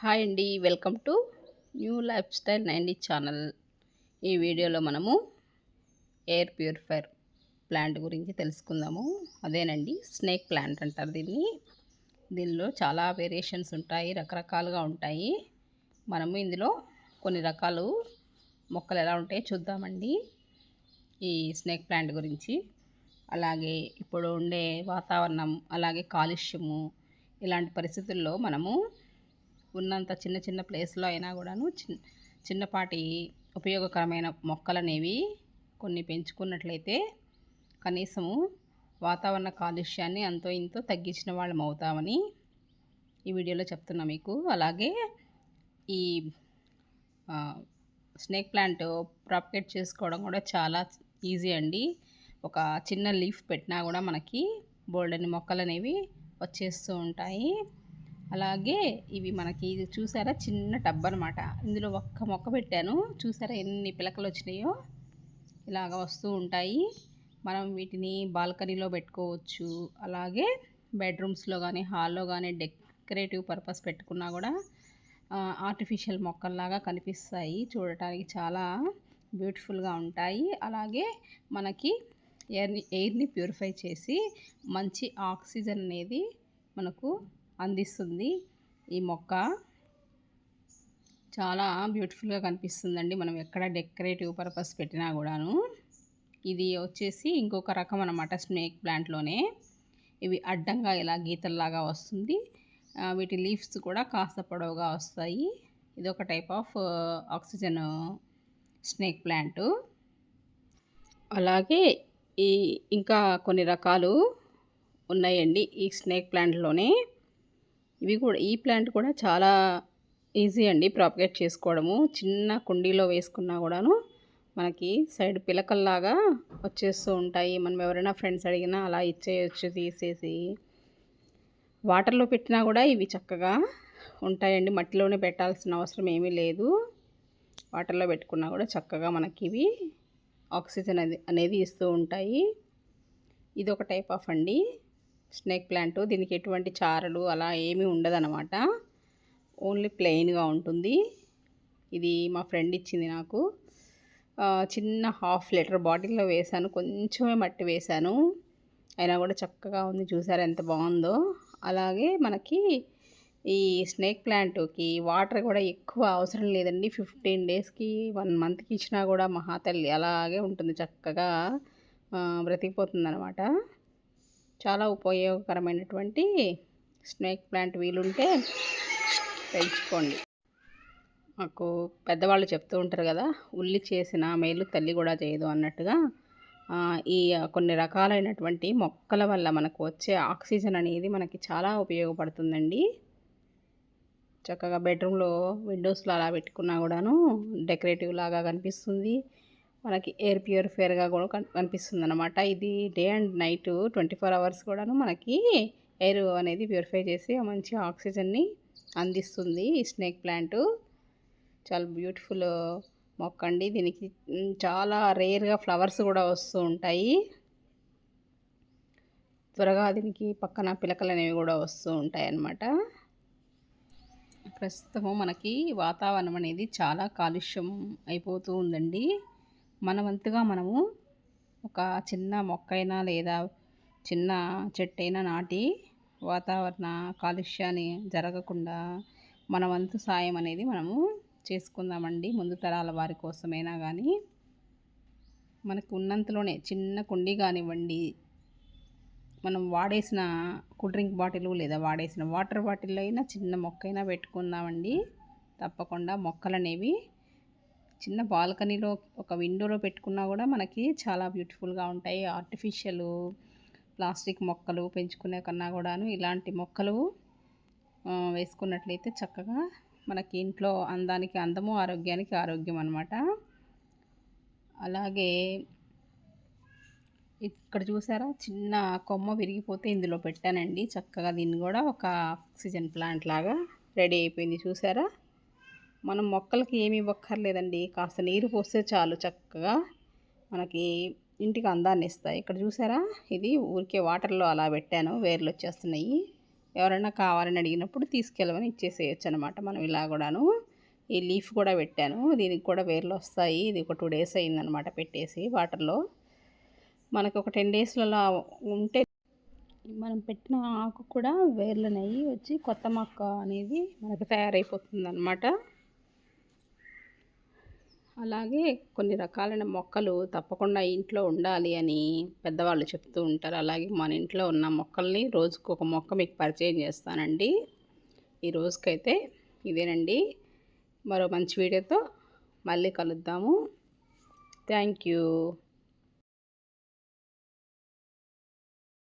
Hi అండి welcome to new lifestyle ninety channel. ఈ వీడియోలో మనము ఎయిర్ ప్యూరిఫైర్ ప్లాంట్ గురించి తెలుసుకుందాము. అదేనండి స్నేక్ ప్లాంట్ అంటారు దీన్ని. దీనిలో చాలా వేరియేషన్స్ ఉంటాయి రకరకాలుగా ఉంటాయి. మనము ఇందులో కొన్ని రకాలు మొక్కలు ఎలా ఉంటాయో చూద్దామండి. ఈ స్నేక్ ప్లాంట్ గురించి. అలాగే ఇప్పుడు ఉండే వాతావరణం అలాగే కాలుష్యము ఇలాంటి పరిస్థితుల్లో మనము ఉన్నంత చిన్న చిన్న ప్లేస్లో అయినా కూడాను చిన్న చిన్నపాటి ఉపయోగకరమైన మొక్కలు అనేవి కొన్ని పెంచుకున్నట్లయితే కనీసము వాతావరణ కాలుష్యాన్ని అంతో ఇంతో తగ్గించిన వాళ్ళం అవుతామని ఈ వీడియోలో చెప్తున్నా మీకు. అలాగే ఈ స్నేక్ ప్లాంట్ ప్రాపకేట్ చేసుకోవడం కూడా చాలా ఈజీ అండి. ఒక చిన్న లీఫ్ పెట్టినా కూడా మనకి బోల్డని మొక్కలు అనేవి వచ్చేస్తూ ఉంటాయి. అలాగే ఇవి మనకి ఇది చూసారా? చిన్న టబ్ అనమాట ఇందులో ఒక్క మొక్క పెట్టాను. చూసారా ఎన్ని పిలకలు వచ్చినాయో? ఇలాగ వస్తూ ఉంటాయి. మనం వీటిని బాల్కనీలో పెట్టుకోవచ్చు. అలాగే బెడ్రూమ్స్లో కానీ హాల్లో కానీ డెకరేటివ్ పర్పస్ పెట్టుకున్నా కూడా ఆర్టిఫిషియల్ మొక్కల్లాగా కనిపిస్తాయి. చూడటానికి చాలా బ్యూటిఫుల్గా ఉంటాయి. అలాగే మనకి ఎయిర్ని ఎయిర్ని ప్యూరిఫై చేసి మంచి ఆక్సిజన్ అనేది మనకు అందిస్తుంది. ఈ మొక్క చాలా బ్యూటిఫుల్గా కనిపిస్తుందండి. మనం ఎక్కడ డెకరేటివ్ పర్పస్ పెట్టినా కూడాను. ఇది వచ్చేసి ఇంకొక రకం అనమాట స్నేక్ ప్లాంట్లోనే. ఇవి అడ్డంగా ఇలా గీతల్లాగా వస్తుంది. వీటి లీవ్స్ కూడా కాస్త పొడవుగా వస్తాయి. ఇది ఒక type of oxygen snake plant. అలాగే ఈ ఇంకా కొన్ని రకాలు ఉన్నాయండి ఈ స్నేక్ ప్లాంట్లోనే. ఇవి కూడా ఈ ప్లాంట్ కూడా చాలా ఈజీ అండి ప్రాపగేట్ చేసుకోవడము. చిన్న కుండీలో వేసుకున్నా కూడాను మనకి సైడ్ పిలకల్లాగా వచ్చేస్తూ ఉంటాయి. మనం ఎవరైనా ఫ్రెండ్స్ అడిగినా అలా ఇచ్చేయచ్చు తీసేసి. వాటర్లో పెట్టినా కూడా ఇవి చక్కగా ఉంటాయండి. మట్టిలోనే పెట్టాల్సిన అవసరం ఏమీ లేదు. వాటర్లో పెట్టుకున్నా కూడా చక్కగా మనకి ఇవి ఆక్సిజన్ అనేది ఇస్తూ ఉంటాయి. ఇది ఒక టైప్ ఆఫ్ అండి. స్నేక్ ప్లాంట్ దీనికి ఎటువంటి చారలు అలా ఏమీ ఉండదనమాట ఓన్లీ ప్లెయిన్గా ఉంటుంది. ఇది మా ఫ్రెండ్ ఇచ్చింది నాకు. చిన్న హాఫ్ లీటర్ బాటిల్లో వేశాను కొంచెమే మట్టి వేశాను అయినా కూడా చక్కగా ఉంది. చూసారు ఎంత బాగుందో. అలాగే మనకి ఈ స్నేక్ ప్లాంట్కి వాటర్ కూడా ఎక్కువ అవసరం లేదండి. ఫిఫ్టీన్ డేస్కి వన్ మంత్కి ఇచ్చినా కూడా మహాతల్లి అలాగే ఉంటుంది. చక్కగా బ్రతికిపోతుంది అనమాట చాలా ఉపయోగకరమైనటువంటి స్నేక్ ప్లాంట్ వీలుంటే పెంచుకోండి. మాకు పెద్దవాళ్ళు చెప్తూ ఉంటారు కదా ఉల్లి చేసిన మేలు తల్లి కూడా చేయదు అన్నట్టుగా. ఈ కొన్ని రకాలైనటువంటి మొక్కల వల్ల మనకు వచ్చే ఆక్సిజన్ అనేది మనకి చాలా ఉపయోగపడుతుందండి. చక్కగా బెడ్రూమ్లో విండోస్లో అలా పెట్టుకున్నా కూడాను డెకరేటివ్ లాగా కనిపిస్తుంది. మనకి ఎయిర్ ప్యూరిఫైయర్గా కూడా కనిపిస్తుంది అనమాట ఇది day and night twenty four hours కూడాను మనకి ఎయిర్ అనేది ప్యూరిఫై చేసి మంచి ఆక్సిజన్ని అందిస్తుంది ఈ స్నేక్ ప్లాంట్. చాలా బ్యూటిఫుల్ మొక్క అండి. దీనికి చాలా రేర్గా ఫ్లవర్స్ కూడా వస్తూ ఉంటాయి. త్వరగా దీనికి పక్కన పిలకలు అనేవి కూడా వస్తూ ఉంటాయి అన్నమాట ప్రస్తుతము మనకి వాతావరణం అనేది చాలా కాలుష్యం అయిపోతూ ఉందండి. మన వంతుగా మనము ఒక చిన్న మొక్కైనా లేదా చిన్న చెట్టైనా నాటి వాతావరణ కాలుష్యాన్ని జరగకుండా మన వంతు సాయం అనేది మనము చేసుకుందామండి. ముందు తరాల వారి కోసమైనా కానీ మనకు ఉన్నంతలోనే చిన్న కుండీ కానివ్వండి మనం వాడేసిన కూల్ డ్రింక్ బాటిల్ లేదా వాడేసిన వాటర్ బాటిల్ అయినా చిన్న మొక్క అయినా పెట్టుకుందామండి. తప్పకుండా మొక్కలు అనేవి చిన్న బాల్కనీలో ఒక విండోలో పెట్టుకున్నా కూడా మనకి చాలా బ్యూటిఫుల్గా ఉంటాయి. ఆర్టిఫిషియల్ ప్లాస్టిక్ మొక్కలు పెంచుకునే కన్నా కూడాను ఇలాంటి మొక్కలు వేసుకున్నట్లయితే చక్కగా మనకి ఇంట్లో అందానికి అందము ఆరోగ్యానికి ఆరోగ్యం అనమాట అలాగే ఇక్కడ చూసారా? చిన్న కొమ్మ విరిగిపోతే ఇందులో పెట్టానండి. చక్కగా దీన్ని కూడా ఒక ఆక్సిజన్ ప్లాంట్ లాగా రెడీ అయిపోయింది. చూసారా? మనం మొక్కలకి ఏమి ఇవ్వక్కర్లేదండి. కాస్త నీరు పోస్తే చాలు చక్కగా మనకి ఇంటికి అందాన్ని ఇస్తాయి. ఇక్కడ చూసారా? ఇది ఊరికే వాటర్లో అలా పెట్టాను. వేర్లు వచ్చేస్తున్నాయి. ఎవరైనా కావాలని అడిగినప్పుడు తీసుకెళ్ళమని ఇచ్చేసేయచ్చు అనమాట మనం ఇలా కూడాను ఈ లీఫ్ కూడా పెట్టాను. దీనికి కూడా వేర్లు వస్తాయి. ఇది ఒక టూ డేస్ అయిందనమాట పెట్టేసి వాటర్లో. మనకు ఒక టెన్ డేస్లలో ఉంటే మనం పెట్టిన ఆకు కూడా వేర్లనయ్యి వచ్చి కొత్త మొక్క అనేది మనకు తయారైపోతుంది అనమాట అలాగే కొన్ని రకాలైన మొక్కలు తప్పకుండా ఇంట్లో ఉండాలి అని పెద్దవాళ్ళు చెప్తూ ఉంటారు. అలాగే మన ఇంట్లో ఉన్న మొక్కల్ని రోజుకు ఒక మొక్క మీకు పరిచయం చేస్తానండి. ఈ రోజుకైతే ఇదేనండి. మరో మంచి వీడియోతో మళ్ళీ కలుద్దాము. Thank you.